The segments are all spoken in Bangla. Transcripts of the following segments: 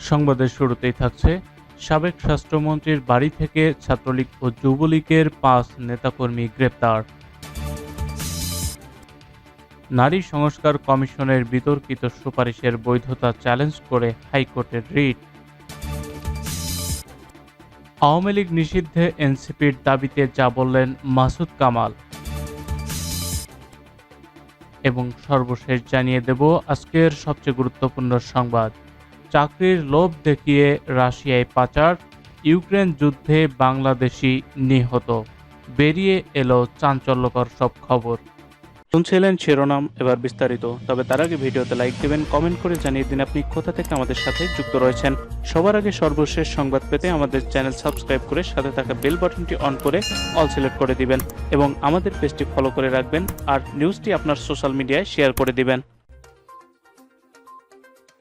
সংবাদের শুরুতেই থাকছে, সাবেক স্বাস্থ্যমন্ত্রীর বাড়ি থেকে ছাত্রলীগ ও যুবলীগের পাঁচ নেতাকর্মী গ্রেপ্তার। নারী সংস্কার কমিশনের বিতর্কিত সুপারিশের বৈধতা চ্যালেঞ্জ করে হাইকোর্টের রিট। আওয়ামী লীগ নিষিদ্ধে এনসিপির দাবিতে যা বললেন মাসুদ কামাল। এবং সর্বশেষ জানিয়ে দেব আজকের সবচেয়ে গুরুত্বপূর্ণ সংবাদ। চাকরির লোভ দেখিয়ে রাশিয়ায় পাচার, ইউক্রেন যুদ্ধে বাংলাদেশি নিহত। বেরিয়ে এলো চাঞ্চল্যকর সব খবর। শুনছিলেন শিরোনাম এবার বিস্তারিত, তবে তার আগে ভিডিওতে লাইক দেবেন, কমেন্ট করে জানিয়ে দিন আপনি কোথা থেকে আমাদের সাথে যুক্ত রয়েছেন। সবার আগে সর্বশেষ সংবাদ পেতে আমাদের চ্যানেল সাবস্ক্রাইব করে সাথে থাকা বেল বাটনটি অন করে অল সিলেক্ট করে দিবেন এবং আমাদের পেজটি ফলো করে রাখবেন আর নিউজটি আপনার সোশ্যাল মিডিয়ায় শেয়ার করে দিবেন।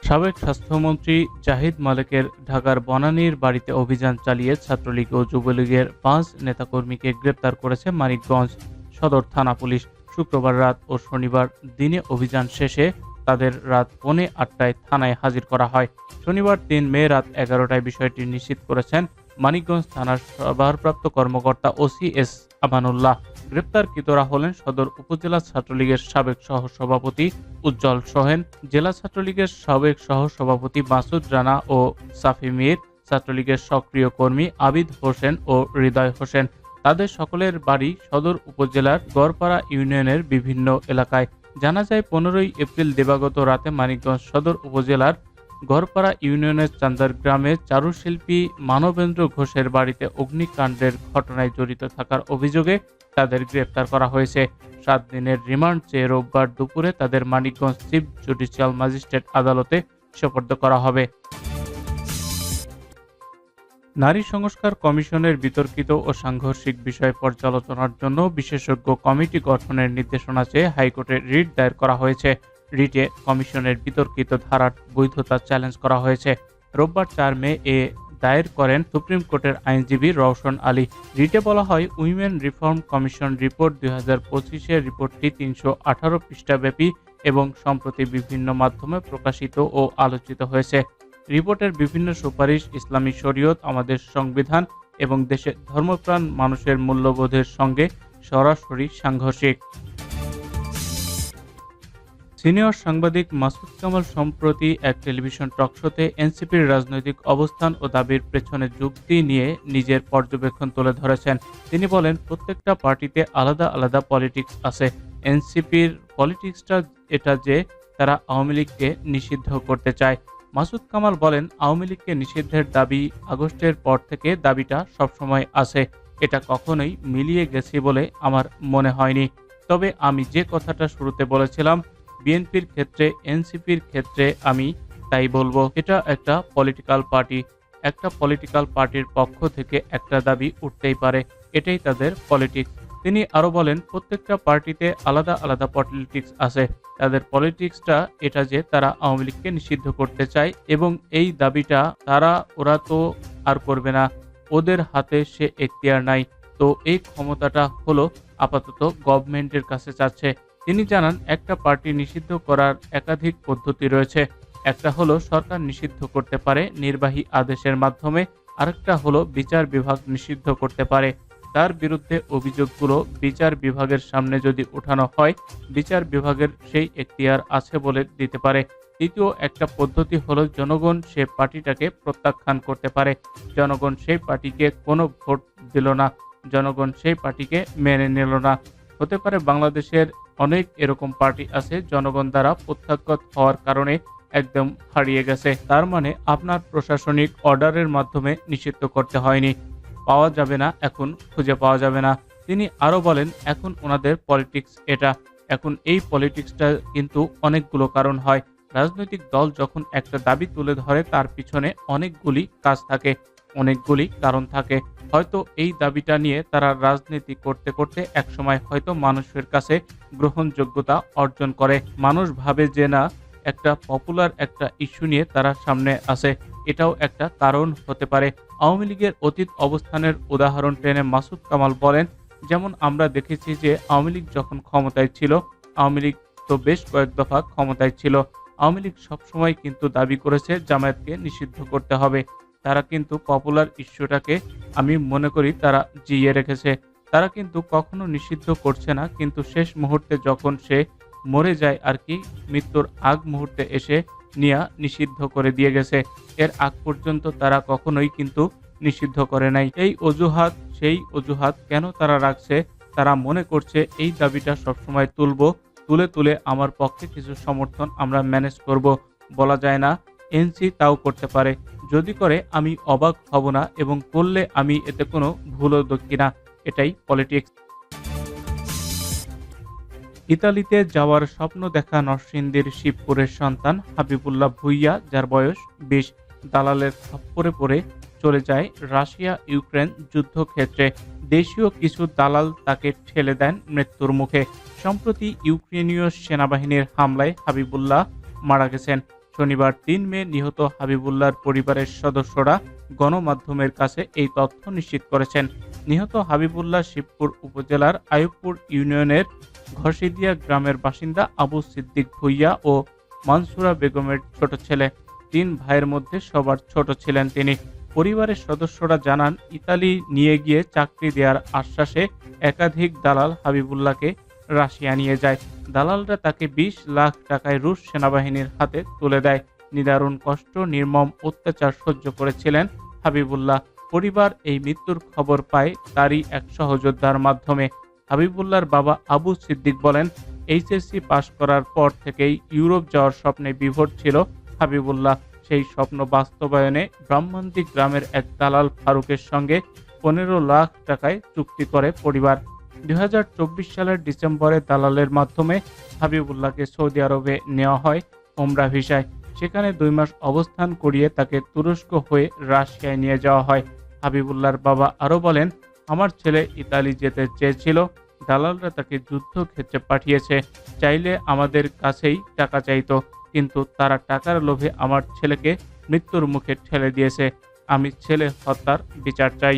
সাবেক স্বাস্থ্যমন্ত্রী জাহিদ মালেকের ঢাকার বনানীর বাড়িতে অভিযান চালিয়ে ছাত্রলীগ ও যুবলীগের পাঁচ নেতাকর্মীকে গ্রেপ্তার করেছে মানিকগঞ্জ সদর থানা পুলিশ। শুক্রবার রাত ও শনিবার দিনে অভিযান শেষে তাদের রাত পৌনে আটটায় থানায় হাজির করা হয়। শনিবার তিন মে রাত এগারোটায় বিষয়টি নিশ্চিত করেছেন মানিকগঞ্জ থানার ভারপ্রাপ্ত কর্মকর্তা ওসি এস আমানুল্লাহ গ্রেপ্তারকৃতরা হলেন সদর উপজেলা ছাত্রলীগের সাবেক সহসভাপতি উজ্জ্বল সোহেন, জেলা ছাত্রলীগের সাবেক সহসভাপতি মাসুদ রানা ও সাফি মির, ছাত্রলীগের সক্রিয় কর্মী আবিদ হোসেন ও হৃদয় হোসেন। তাদের সকলের বাড়ি সদর উপজেলার গড়পাড়া ইউনিয়নের বিভিন্ন এলাকায়। জানা যায়, পনেরোই এপ্রিল দেবাগত রাতে মানিকগঞ্জ সদর উপজেলার গড়পাড়া ইউনিয়নের চান্দার গ্রামে চারুশিল্পী মানবেন্দ্র ঘোষের বাড়িতে অগ্নিকাণ্ডের ঘটনায় জড়িত থাকার অভিযোগে তাদের গ্রেপ্তার করা হয়েছে। সাত দিনের রিমান্ড চেয়ে রোববার দুপুরে তাদের মানিকগঞ্জ চিফ জুডিশিয়াল ম্যাজিস্ট্রেট আদালতে সোপর্দ করা হবে। নারী সংস্কার কমিশনের বিতর্কিত ও সাংঘর্ষিক বিষয় পর্যালোচনার জন্য বিশেষজ্ঞ কমিটি গঠনের নির্দেশনা চেয়ে হাইকোর্টে রিট দায়ের করা হয়েছে। রিটে কমিশনের বিতর্কিত ধারার বৈধতা চ্যালেঞ্জ করা হয়েছে। রোববার চার মে এ দায়ের করেন সুপ্রিম কোর্টের আইনজীবী রওশন আলী। রিটে বলা হয়, উইমেন রিফর্ম কমিশন রিপোর্ট দুই হাজার পঁচিশের রিপোর্টটি তিনশো আঠারো পৃষ্ঠাব্যাপী এবং সম্প্রতি বিভিন্ন মাধ্যমে প্রকাশিত ও আলোচিত হয়েছে। রিপোর্টের বিভিন্ন সুপারিশ ইসলামী শরীয়ত, আমাদের সংবিধান এবং দেশের ধর্মপ্রাণ মানুষের মূল্যবোধের সঙ্গে সরাসরি সাংঘর্ষিক। সিনিয়র সাংবাদিক মাসুদ কামাল সম্প্রতি এক টেলিভিশন টকশোতে এনসিপির রাজনৈতিক অবস্থান ও দাবির পেছনে যুক্তি নিয়ে নিজের পর্যবেক্ষণ তুলে ধরেছেন। তিনি বলেন, প্রত্যেকটা পার্টিতে আলাদা আলাদা পলিটিক্স আছে। এনসিপির পলিটিক্সটা এটা যে তারা আওয়ামী লীগকে নিষিদ্ধ করতে চায়। মাসুদ কামাল বলেন, আওয়ামী লীগকে নিষিদ্ধের দাবি আগস্টের পর থেকে দাবিটা সবসময় আছে। এটা কখনোই মিলিয়ে গেছে বলে আমার মনে হয়নি। তবে আমি যে কথাটা শুরুতে বলেছিলাম বিএনপির ক্ষেত্রে, এনসিপির ক্ষেত্রে আমি তাই বলব, এটা একটা পলিটিক্যাল পার্টি একটা পলিটিক্যাল পার্টির পক্ষ থেকে একটা দাবি উঠতেই পারে, এটাই তাদের পলিটিক্স তিনি আরও বলেন, প্রত্যেকটা পার্টিতে আলাদা আলাদা পলিটিক্স আছে। তাদের পলিটিক্সটা এটা যে তারা আওয়ামী লীগকে নিষিদ্ধ করতে চায় এবং এই দাবিটা তারা, ওরা তো আর করবে না। ওদের হাতে সে এখতিয়ার নাই। তো এই ক্ষমতাটা হলো আপাতত গভর্নমেন্টের কাছে চাচ্ছে তিনি জানান, একটা পার্টি নিষিদ্ধ করার একাধিক পদ্ধতি রয়েছে। একটা হলো, সরকার নিষিদ্ধ করতে পারে নির্বাহী আদেশের মাধ্যমে। আরেকটা হলো, বিচার বিভাগ নিষিদ্ধ করতে পারে। তার বিরুদ্ধে অভিযোগগুলো বিচার বিভাগের সামনে যদি ওঠানো হয়, বিচার বিভাগের সেই এখতিয়ার আছে বলে দিতে পারে। তৃতীয় একটা পদ্ধতি হলো, জনগণ সে পার্টিটাকে প্রত্যাখ্যান করতে পারে। জনগণ সেই পার্টিকে কোনো ভোট দিল না। জনগণ সেই পার্টিকে মেনে নিল না। হতে পারে বাংলাদেশের অনেক এরকম পার্টি আছে, জনগণ দ্বারা প্রত্যাখ্যাত হওয়ার কারণে একদম হারিয়ে গেছে। তার মানে আপনার প্রশাসনিক অর্ডারের মাধ্যমে নিষিদ্ধ করতে হয়নি। পাওয়া যাবে না, এখন খুঁজে পাওয়া যাবে না। তিনি আরও বলেন, এখন ওনাদের পলিটিক্স এটা। এখন এই পলিটিক্সটা কিন্তু অনেকগুলো কারণ হয়। রাজনৈতিক দল যখন একটা দাবি তুলে ধরে, তার পিছনে অনেকগুলি কাজ থাকে। অনেকগুলি কারণ থাকে। হয়তো এই দাবিটা নিয়ে তারা রাজনীতি করতে করতে একসময় হয়তো মানুষের কাছে গ্রহণযোগ্যতা অর্জন করে। মানুষ ভাবে যে না, একটা পপুলার একটা ইস্যু নিয়ে তারা সামনে আসে এটাও একটা কারণ হতে পারে। আওয়ামী লীগের অতীত অবস্থানের উদাহরণ টেনে মাসুদ কামাল বলেন, যেমন আমরা দেখেছি যে আওয়ামী লীগ যখন ক্ষমতায় ছিল, আওয়ামী লীগ তো বেশ কয়েক দফা ক্ষমতায় ছিল। আওয়ামী লীগ সবসময় কিন্তু দাবি করেছে জামায়াতকে নিষিদ্ধ করতে হবে। তারা কিন্তু পপুলার ইস্যুটাকে আমি মনে করি তারা জিয়ে রেখেছে। তারা কিন্তু কখনো নিষিদ্ধ করছে না, কিন্তু শেষ মুহূর্তে যখন সে মরে যায় আর কি, মৃত্যুর আগ মুহূর্তে এসে নিয়া নিষিদ্ধ করে দিয়ে গেছে। এর আগ পর্যন্ত তারা কখনোই কিন্তু নিষিদ্ধ করে নাই। এই অজুহাত, সেই অজুহাত কেন তারা রাখছে, তারা মনে করছে, এই দাবিটা সবসময় তুলব, তুলে তুলে আমার পক্ষে কিছু সমর্থন আমরা ম্যানেজ করব, বলা যায় না। এনসি তাও করতে পারে। যদি করে, আমি অবাক হব না এবং করলে আমি এতে কোনো ভুলও দেখি না এটাই পলিটিক্স ইতালিতে যাওয়ার স্বপ্ন দেখা নরসিংদীর শিবপুরের সন্তান হাবিবুল্লাহ ভুইয়া, যার বয়স বিশ, দালালের থাপ্পড়ে পড়ে চলে যায় রাশিয়া ইউক্রেন যুদ্ধক্ষেত্রে। দেশীয় কিছু দালাল তাকে ঠেলে দেন মৃত্যুর মুখে। সম্প্রতি ইউক্রেনীয় সেনাবাহিনীর হামলায় হাবিবুল্লাহ মারা গেছেন। শনিবার তিন মে নিহত হাবিবুল্লাহর পরিবারের সদস্যরা গণমাধ্যমের কাছে এই তথ্য নিশ্চিত করেছেন। নিহত হাবিবুল্লাহ শিবপুর উপজেলার আয়ুবপুর ইউনিয়নের ঘসিদিয়া গ্রামের বাসিন্দা আবু সিদ্দিক ভুইয়া ও মানসুরা বেগমের ছোট ছেলে। তিন ভাইয়ের মধ্যে সবার ছোট ছিলেন তিনি। পরিবারের সদস্যরা জানান, ইতালি নিয়ে গিয়ে চাকরি দেওয়ার আশ্বাসে একাধিক দালাল হাবিবুল্লাহকে রাশিয়া নিয়ে যায়। দালালরা তাকে বিশ লাখ টাকায় রুশ সেনাবাহিনীর হাতে তুলে দেয়। নিদারুণ কষ্ট, নির্মম অত্যাচার সহ্য করেছিলেন হাবিবুল্লাহ। পরিবার এই মৃত্যুর খবর পায় তারই এক সহযোদ্ধার মাধ্যমে। হাবিবুল্লাহর বাবা আবু সিদ্দিক বলেন, এইচএসসি পাশ করার পর থেকেই ইউরোপ যাওয়ার স্বপ্নে বিভোর ছিল হাবিবুল্লাহ। সেই স্বপ্ন বাস্তবায়নে ব্রাহ্মণদি গ্রামের এক দালাল ফারুকের সঙ্গে পনেরো লাখ টাকায় চুক্তি করে পরিবার। দু হাজার চব্বিশ সালের ডিসেম্বরে দালালের মাধ্যমে হাবিবুল্লাহকে সৌদি আরবে নেওয়া হয় ওমরা ভিসায়। সেখানে দুই মাস অবস্থান করিয়ে তাকে তুরস্ক হয়ে রাশিয়ায় নিয়ে যাওয়া হয়। হাবিবুল্লাহর বাবা আরও বলেন, আমার ছেলে ইতালি যেতে চেয়েছিল, দালালরা তাকে যুদ্ধক্ষেত্রে পাঠিয়েছে। চাইলে আমাদের কাছেই টাকা চাইতো, কিন্তু তারা টাকার লোভে আমার ছেলেকে মৃত্যুর মুখে ঠেলে দিয়েছে। আমি ছেলে হত্যার বিচার চাই।